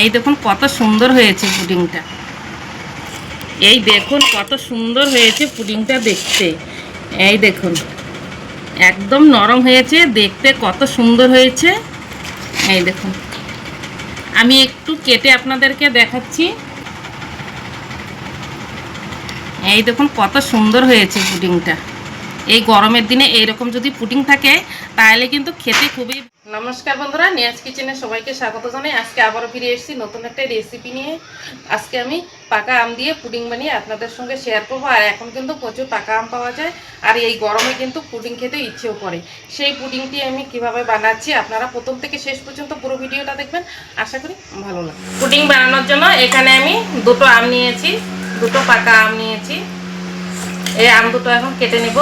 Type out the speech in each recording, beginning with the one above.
এই দেখুন কত সুন্দর হয়েছে পুডিংটা। এই দেখুন কত সুন্দর হয়েছে পুডিংটা দেখতে। এই দেখুন, একদম নরম হয়েছে, দেখতে কত সুন্দর হয়েছে। এই দেখুন, আমি একটু কেটে আপনাদেরকে দেখাচ্ছি। এই দেখুন কত সুন্দর হয়েছে পুডিংটা। এই গরমের দিনে এইরকম যদি পুডিং থাকে, তাহলে কিন্তু খেতে খুবই নমস্কার বন্ধুরা, নিয়াজ কিচেনে সবাইকে স্বাগত জানাই। আজকে আবারও ফিরে এসেছি নতুন একটা রেসিপি নিয়ে। আজকে আমি পাকা আম দিয়ে পুডিং বানিয়ে আপনাদের সঙ্গে শেয়ার করব। আর এখন কিন্তু প্রচুর পাকা আম পাওয়া যায়, আর এই গরমে কিন্তু পুডিং খেতে ইচ্ছেও করে। সেই পুডিংটি আমি কীভাবে বানাচ্ছি, আপনারা প্রথম থেকে শেষ পর্যন্ত পুরো ভিডিওটা দেখবেন। আশা করি ভালো লাগে পুডিং বানানোর জন্য এখানে আমি দুটো আম নিয়েছি, দুটো পাকা আম নিয়েছি। এই আম দুটো এখন কেটে নেব।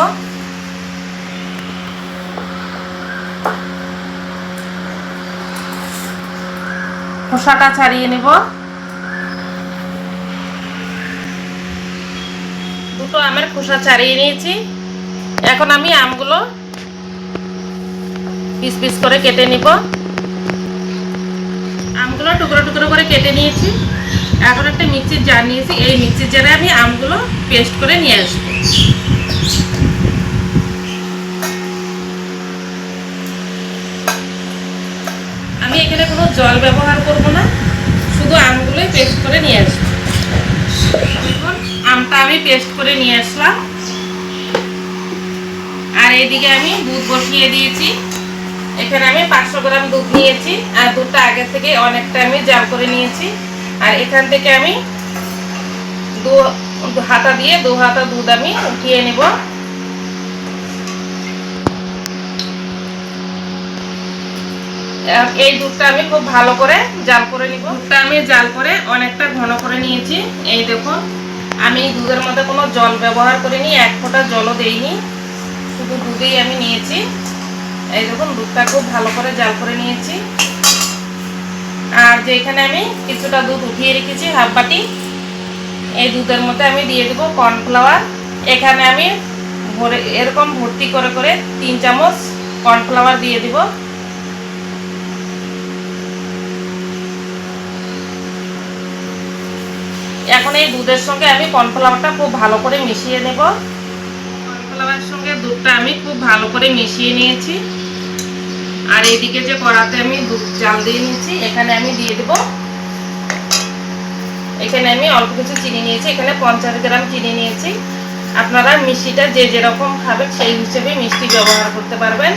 খোসাটা ছাড়িয়ে নেব। দুটো আমের খোসা ছাড়িয়ে নিয়েছি। এখন আমি আমগুলো পিস পিস করে কেটে নিব। আমগুলো টুকরো টুকরো করে কেটে নিয়েছি। এখন একটা মিক্সির জার নিয়েছি। এই মিক্সির জারে আমি আমগুলো পেস্ট করে নিয়ে আসব আমি এখানে কোনো জল ব্যবহার করব না, শুধু আমগুলোই পেস্ট করে নিয়ে আসব। দেখুন আমটা আমি পেস্ট করে নিয়ে আসলাম। আর এইদিকে আমি দুধ বসিয়ে দিয়েছি। এখানে আমি পাঁচশো গ্রাম দুধ নিয়েছি, আর দুধটা আগে থেকে অনেকটা আমি জাল করে নিয়েছি। আর এখান থেকে আমি দু হাতা দিয়ে দু হাতা দুধ আমি উঠিয়ে নেব। এই দুধটা আমি খুব ভালো করে জাল করে নিব। দুধটা আমি জাল করে অনেকটা ঘন করে নিয়েছি। এই দেখুন, আমি দুধের মধ্যে কোনো জল ব্যবহার করিনি, এক ফোঁটা জলও দেইনি। শুধু দুধেই আমি নিয়েছি। এই দেখুন, দুধটা খুব ভালো করে জাল করে নিয়েছি। আর যেখানে আমি কিছুটা দুধ উঠিয়ে রেখেছি, হাফ বাটি, এই দুধের মধ্যে আমি দিয়ে দেবো কর্নফ্লাওয়ার। এখানে আমি ভরে, এরকম ভর্তি করে করে তিন চামচ কর্নফ্লাওয়ার দিয়ে দিব। এখন এই দুধের সঙ্গে আমি কর্নফ্লাওয়ারটা খুব ভালো করে মিশিয়ে নেব। কর্নফ্লাওয়ারের সঙ্গে দুধটা আমি খুব ভালো করে মিশিয়ে নিয়েছি। আর এইদিকে যে কড়াতে আমি দুধ চাল দিয়ে নিয়েছি, এখানে আমি দিয়ে দেব। এখানে আমি অল্প কিছু চিনি নিয়েছি, এখানে পঞ্চাশ গ্রাম চিনি নিয়েছি। আপনারা মিষ্টিটা যে যেরকম খাবেন সেই হিসেবে মিষ্টি ব্যবহার করতে পারবেন।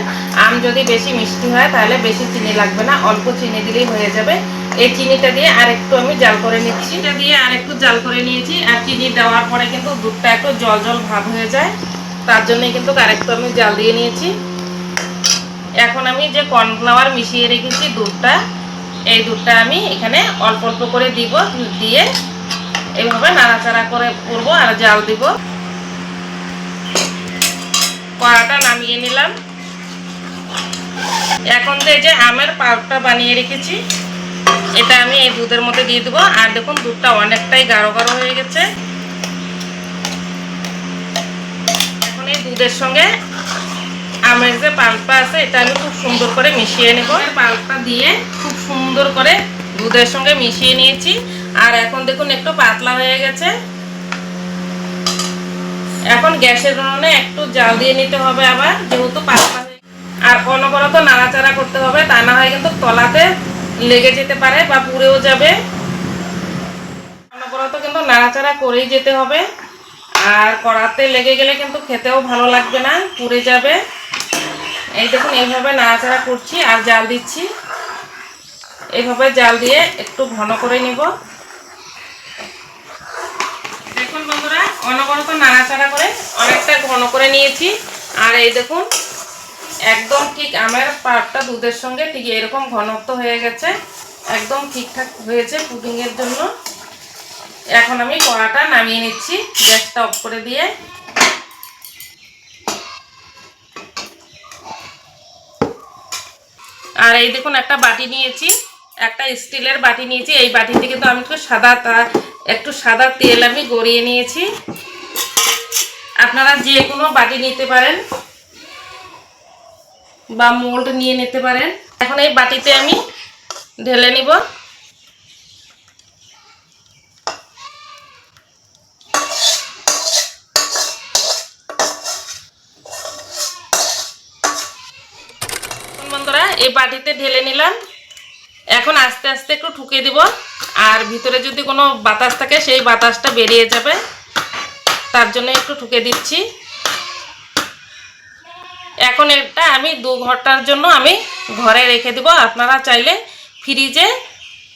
আম যদি বেশি মিষ্টি হয়, তাহলে বেশি চিনি লাগবে না, অল্প চিনি দিলেই হয়ে যাবে। এই চিনিটা দিয়ে আরেকটু আমি জাল করে নিচ্ছি। এটা দিয়ে আরেকটু জাল করে নিয়েছি, আর চিনি দেওয়ার পরে কিন্তু দুধটা একটু জল জল ভাব হয়ে যায়। তার জন্যই কিন্তু আরেকটু আমি জাল দিয়ে নিয়েছি। এখন আমি যে কর্নফ্লাওয়ার মিশিয়ে রেখেছি দুধটা, এই দুধটা আমি এখানে অল্প অল্প করে দিব, দিয়ে এইভাবে নাড়াচাড়া করে করব আর জাল দিব। কড়াটা নামিয়ে নিলাম। এখন তো এই যে আমের পাউডারটা বানিয়ে রেখেছি, এটা আমি এই দুধের মধ্যে দিয়ে দেবো। আর দেখুন, দুধটা অনেকটাই গাঢ় গাঢ় হয়ে গেছে। এখন এই দুধের সঙ্গে আমের যে পাল্পটা আছে, এটা আমি খুব সুন্দর করে মিশিয়ে নেব। পাল্পটা দিয়ে খুব সুন্দর করে দুধের সঙ্গে মিশিয়ে নিয়েছি। আর এখন দেখুন, একটু পাতলা হয়ে গেছে। এখন গ্যাসের উনুনে একটু জাল দিয়ে নিতে হবে আবার, যেহেতু পাতলা আর অনবরত নাড়াচাড়া করতে হবে, তা না হয় কিন্তু তলাতে লেগে যেতে পারে বা পুড়েও যাবে। অনবরত কিন্তু নাড়াচাড়া করেই যেতে হবে। আর কড়াতে লেগে গেলে কিন্তু খেতেও ভালো লাগবে না, পুড়ে যাবে। এই দেখুন, এইভাবে নাড়াচাড়া করছি আর জাল দিচ্ছি। এইভাবে জাল দিয়ে একটু ঘন করে নিব দেখুন বন্ধুরা অনবরত নাড়াচাড়া করে অনেকটা ঘন করে নিয়েছি। আর এই দেখুন, একদম ঠিক আমার পাটটা দুধের সঙ্গে ঠিক এরকম ঘনত্ব হয়ে গেছে, একদম ঠিকঠাক হয়েছে পুডিংয়ের জন্য। এখন আমি কড়াটা নামিয়ে নিচ্ছি, গ্যাসটা অফ করে দিয়ে। আর এই দেখুন, একটা বাটি নিয়েছি, একটা স্টিলের বাটি নিয়েছি, এই বাটিতে কিন্তু আমি একটু সাদা একটু সাদা তেল আমি গড়িয়ে নিয়েছি। আপনারা যে কোনো বাটি নিতে পারেন বা মোল্ড নিয়ে নিতে পারেন। এখন এই বাটিতে আমি ঢেলে নিব। বন্ধুরা, এই বাটিতে ঢেলে নিলাম। এখন আস্তে আস্তে একটু ঠুকে দিব। আর ভিতরে যদি কোনো বাতাস থাকে, সেই বাতাসটা বেরিয়ে যাবে। তার জন্য একটু ঠুকে দিচ্ছি। এখন এটা আমি দু ঘণ্টার জন্য আমি ঘরে রেখে দিব। আপনারা চাইলে ফ্রিজে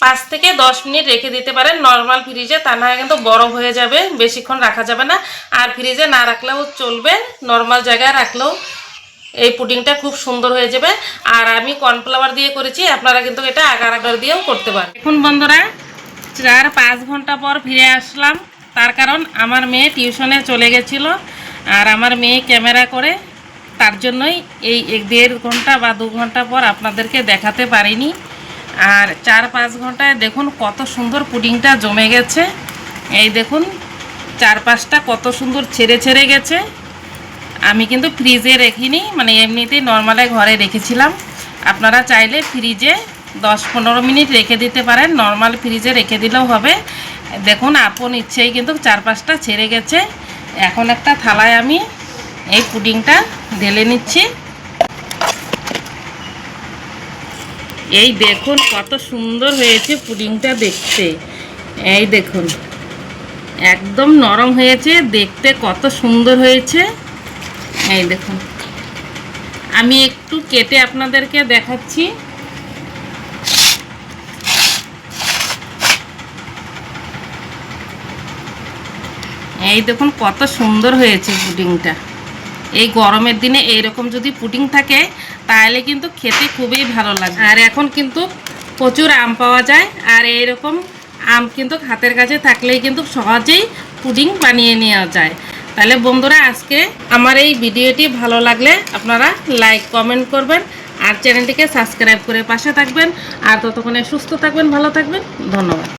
পাঁচ থেকে দশ মিনিট রেখে দিতে পারেন। নর্মাল ফ্রিজে, তা না কিন্তু বরফ হয়ে যাবে, বেশিক্ষণ রাখা যাবে না। আর ফ্রিজে না রাখলেও চলবে, নর্মাল জায়গায় রাখলেও এই পুডিংটা খুব সুন্দর হয়ে যাবে। আর আমি কর্নফ্লাওয়ার দিয়ে করেছি, আপনারা কিন্তু এটা আগার আগার দিয়েও করতে পারেন। এখন বন্ধুরা চার পাঁচ ঘণ্টা পর ফিরে আসলাম, তার কারণ আমার মেয়ে টিউশনে চলে গেছিল, আর আমার মেয়ে ক্যামেরা করে, তার জন্যই এই এক দেড় ঘণ্টা বা দু ঘণ্টা পর আপনাদেরকে দেখাতে পারিনি। আর চার পাঁচ ঘন্টায় দেখুন কত সুন্দর পুডিংটা জমে গেছে। এই দেখুন চার পাঁচটা কত সুন্দর ছেড়ে ছেড়ে গেছে। আমি কিন্তু ফ্রিজে রেখিনি মানে এমনিতেই নর্মালে ঘরে রেখেছিলাম। আপনারা চাইলে ফ্রিজে দশ পনেরো মিনিট রেখে দিতে পারেন নর্মাল ফ্রিজে রেখে দিলেও হবে। দেখুন, আপন ইচ্ছেই কিন্তু চার পাঁচটা ছেড়ে গেছে। এখন একটা থালায় আমি এই পুডিংটা ঢেলে নিচ্ছি। এই দেখুন, কত সুন্দর হয়েছে পুডিংটা দেখতে। এই দেখুন, একদম নরম হয়েছে, দেখতে কত সুন্দর হয়েছে। এই দেখুন। আমি একটু কেটে আপনাদেরকে দেখাচ্ছি। এই দেখুন, কত সুন্দর হয়েছে পুডিংটা। এই গরমের দিনে এইরকম যদি পুডিং থাকে, তাহলে কিন্তু খেতে খুবই ভালো লাগে আর এখন কিন্তু প্রচুর আম পাওয়া যায়, আর এইরকম আম কিন্তু হাতের কাছে থাকলেই কিন্তু সহজেই পুডিং বানিয়ে নেওয়া যায়। তাহলে বন্ধুরা, আজকে আমার এই ভিডিওটি ভালো লাগলে আপনারা লাইক, কমেন্ট করবেন আর চ্যানেলটিকে সাবস্ক্রাইব করে পাশে থাকবেন। আর ততক্ষণে সুস্থ থাকবেন, ভালো থাকবেন। ধন্যবাদ।